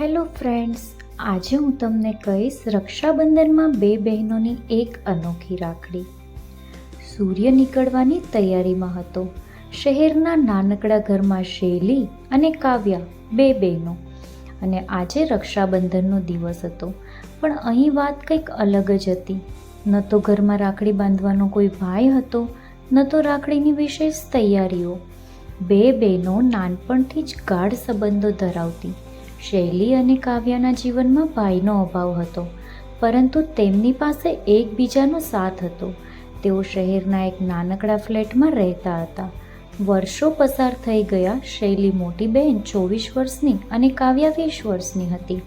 Hello friends, આજે હું તમને કહીશ રક્ષાબંધનમાં બે બહેનોની એક અનોખી રાખડી. સૂર્ય નીકળવાની તૈયારીમાં હતો. શહેરના નાનકડા ઘરમાં શૈલી અને કાવ્યા બે બહેનો. અને આજે રક્ષાબંધનનો દિવસ હતો. પણ અહીં વાત કંઈક અલગ જ હતી. ન તો ઘરમાં રાખડી બાંધવાનો કોઈ ભાઈ હતો, ન તો રાખડીની વિશેષ તૈયારીઓ. બે બહેનો નાનપણથી જ ગાઢ સંબંધો ધરાવતી. શૈલી અને કાવ્યાના જીવનમાં ભાઈનો અભાવ હતો, પરંતુ તેમની પાસે એકબીજાનો સાથ હતો. તેઓ શહેરના એક નાનકડા ફ્લેટમાં રહેતા હતા. વર્ષો પસાર થઈ ગયા, શૈલી મોટી બહેન ચોવીસ વર્ષની અને કાવ્યા વીસ વર્ષની હતી.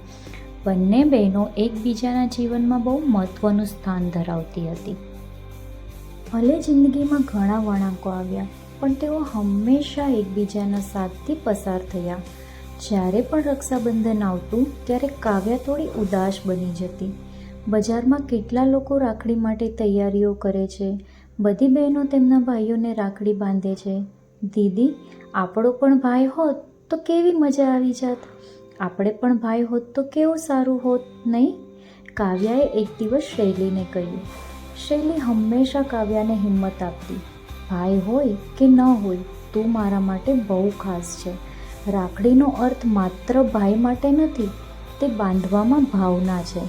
બંને બહેનો એકબીજાના જીવનમાં બહુ મહત્ત્વનું સ્થાન ધરાવતી હતી. ભલે જિંદગીમાં ઘણા વળાંકો આવ્યા, પણ તેઓ હંમેશા એકબીજાના સાથથી પસાર થયા. જ્યારે પણ રક્ષાબંધન આવતું, ત્યારે કાવ્યા થોડી ઉદાસ બની જતી. બજારમાં કેટલા લોકો રાખડી માટે તૈયારીઓ કરે છે? બધી બહેનો તેમના ભાઈઓને રાખડી બાંધે છે. દીદી, આપણો પણ ભાઈ હોત તો કેવી મજા આવી જાત. આપણે પણ ભાઈ હોત તો કેવું સારું હોત, નહીં? કાવ્યાએ એક દિવસ શૈલીને કહ્યું. શૈલી હંમેશા કાવ્યાને હિંમત આપતી. ભાઈ હોય કે ન હોય, તું મારા માટે બહુ ખાસ છે. રાખડીનો અર્થ માત્ર ભાઈ માટે નથી, તે બાંધવામાં ભાવના છે,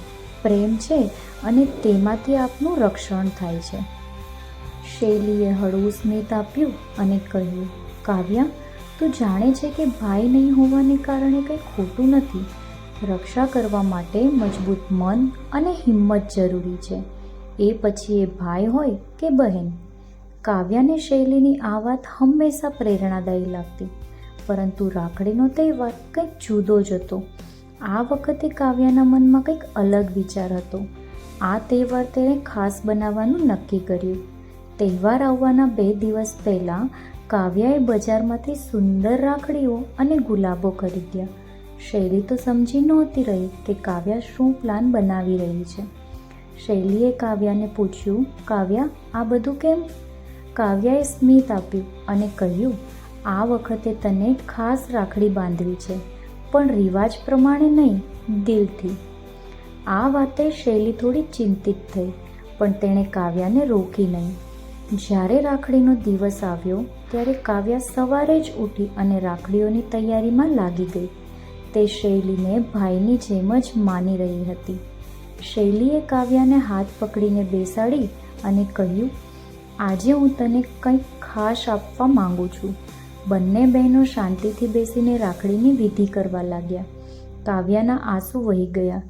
પ્રેમ છે અને તેમાંથી આપનું રક્ષણ થાય છે. શૈલીએ હળવું સ્મિત આપ્યું અને કહ્યું, કાવ્યા, તું જાણે છે કે ભાઈ નહીં હોવાને કારણે કંઈ ખોટું નથી. રક્ષા કરવા માટે મજબૂત મન અને હિંમત જરૂરી છે. એ પછી એ ભાઈ હોય કે બહેન. કાવ્યાને શૈલીની આ વાત હંમેશા પ્રેરણાદાયી લાગતી. પરંતુ રાખડીનો તહેવાર કંઈક જુદો જ હતો. આ વખતે કાવ્યાના મનમાં કંઈક અલગ વિચાર હતો. આ તહેવાર તેણે ખાસ બનાવવાનું નક્કી કર્યું. તહેવાર આવવાના બે દિવસ પહેલાં કાવ્યાએ બજારમાંથી સુંદર રાખડીઓ અને ગુલાબો ખરીદ્યા. શૈલી તો સમજી નહોતી રહી કે કાવ્યા શું પ્લાન બનાવી રહી છે. શૈલીએ કાવ્યાને પૂછ્યું, કાવ્યા, આ બધું કેમ? કાવ્યાએ સ્મિત આપ્યું અને કહ્યું આ વખતે તને ખાસ રાખડી બાંધવી છે, પણ રિવાજ પ્રમાણે નહીં, દિલથી. આ વાતે શૈલી થોડી ચિંતિત થઈ, પણ તેણે કાવ્યાને રોકી નહીં. જ્યારે રાખડીનો દિવસ આવ્યો, ત્યારે કાવ્યા સવારે જ ઉઠી અને રાખડીઓની તૈયારીમાં લાગી ગઈ. તે શૈલીને ભાઈની જેમ જ માની રહી હતી. શૈલીએ કાવ્યાને હાથ પકડીને બેસાડી અને કહ્યું, આજે હું તને કંઈક ખાસ આપવા માંગુ છું. બંને બહેનો શાંતિથી બેસીને રાખડીની વિધિ કરવા લાગ્યા. કાવ્યાના આંસુ વહી ગયા.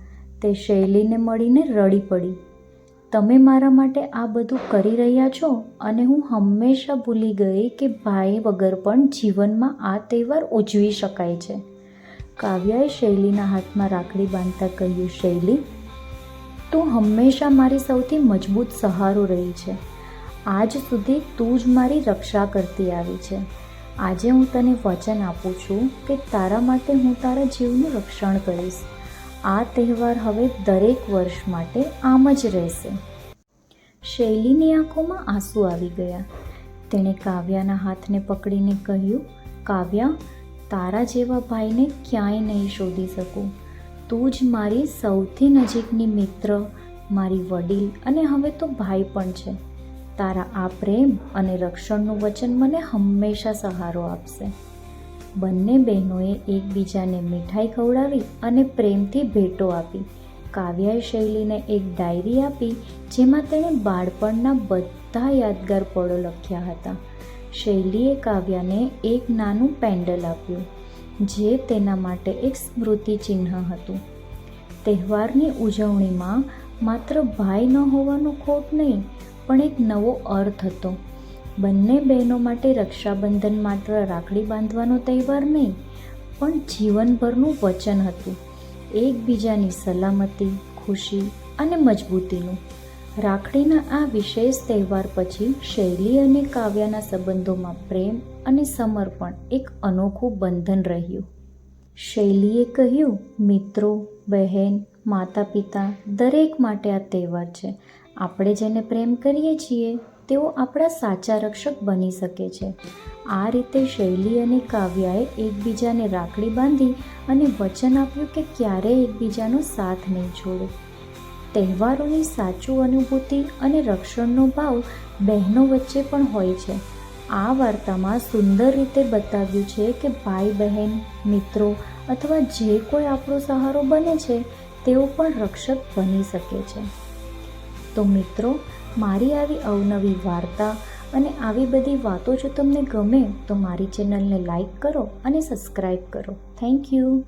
તે શૈલીને મળીને રડી પડી. તમે મારા માટે આ બધું કરી રહ્યા છો અને હું હંમેશા ભૂલી ગઈ કે ભાઈ વગર પણ જીવનમાં આ તહેવાર ઉજવી શકાય છે. કાવ્યાએ શૈલીના હાથમાં રાખડી બાંધતા કહ્યું, શૈલી, તું હંમેશા મારી સૌથી મજબૂત સહારો રહી છે. આજ સુધી તું જ મારી રક્ષા કરતી આવી છે. આજે હું તને વચન આપું છું કે તારા માટે હું તારા જીવનું રક્ષણ કરીશ. આ તહેવાર હવે દરેક વર્ષ માટે આમ જ રહેશે. શૈલીની આંખોમાં આંસુ આવી ગયા. તેણે કાવ્યાના હાથને પકડીને કહ્યું, કાવ્યા, તારા જેવા ભાઈને ક્યાંય નહીં શોધી શકું. તું જ મારી સૌથી નજીકની મિત્ર, મારી વડીલ અને હવે તો ભાઈ પણ છે. તારા આ પ્રેમ અને રક્ષણનું વચન મને હંમેશા સહારો આપશે. બંને બહેનોએ એકબીજાને મીઠાઈ ખવડાવી અને પ્રેમથી ભેટો આપી. કાવ્યાએ શૈલીને એક ડાયરી આપી, જેમાં તેણે બાળપણના બધા યાદગાર પળો લખ્યા હતા. શૈલીએ કાવ્યાને એક નાનું પેન્ડલ આપ્યું, જે તેના માટે એક સ્મૃતિ ચિહ્ન હતું. તહેવારની ઉજવણીમાં માત્ર ભાઈ ન હોવાનો ખોટ નહીં પણ એક નવો અર્થ હતો. બંને બહેનો માટે રક્ષાબંધન માત્ર રાખડી બાંધવાનો તહેવાર નહીં, પણ જીવનભરનું વચન હતું. એકબીજાની સલામતી, ખુશી અને મજબૂતીનું. રાખડીના આ વિશેષ તહેવાર પછી શૈલી અને કાવ્યના સંબંધોમાં પ્રેમ અને સમર્પણ એક અનોખું બંધન રહ્યું. શૈલીએ કહ્યું, મિત્રો, બહેન માતા પિતા દરેક માટે આ તહેવાર છે. આપણે જેને પ્રેમ કરીએ છીએ, તેઓ આપણા સાચા રક્ષક બની શકે છે. આ રીતે શૈલી અને કાવ્યાએ એકબીજાને રાખડી બાંધી અને વચન આપ્યું કે ક્યારેય એકબીજાનો સાથ નહીં છોડે. તહેવારોની સાચું અનુભૂતિ અને રક્ષણનો ભાવ બહેનો વચ્ચે પણ હોય છે. આ વાર્તામાં સુંદર રીતે બતાવ્યું છે કે ભાઈ બહેન મિત્રો અથવા જે કોઈ આપણો સહારો બને છે, તેઓ પણ રક્ષક બની શકે છે. તો મિત્રો, મારી આવી અવનવી વાર્તા અને આવી બધી વાતો જો તમને ગમે તો મારી ચેનલને લાઈક કરો અને સબસ્ક્રાઈબ કરો. Thank you.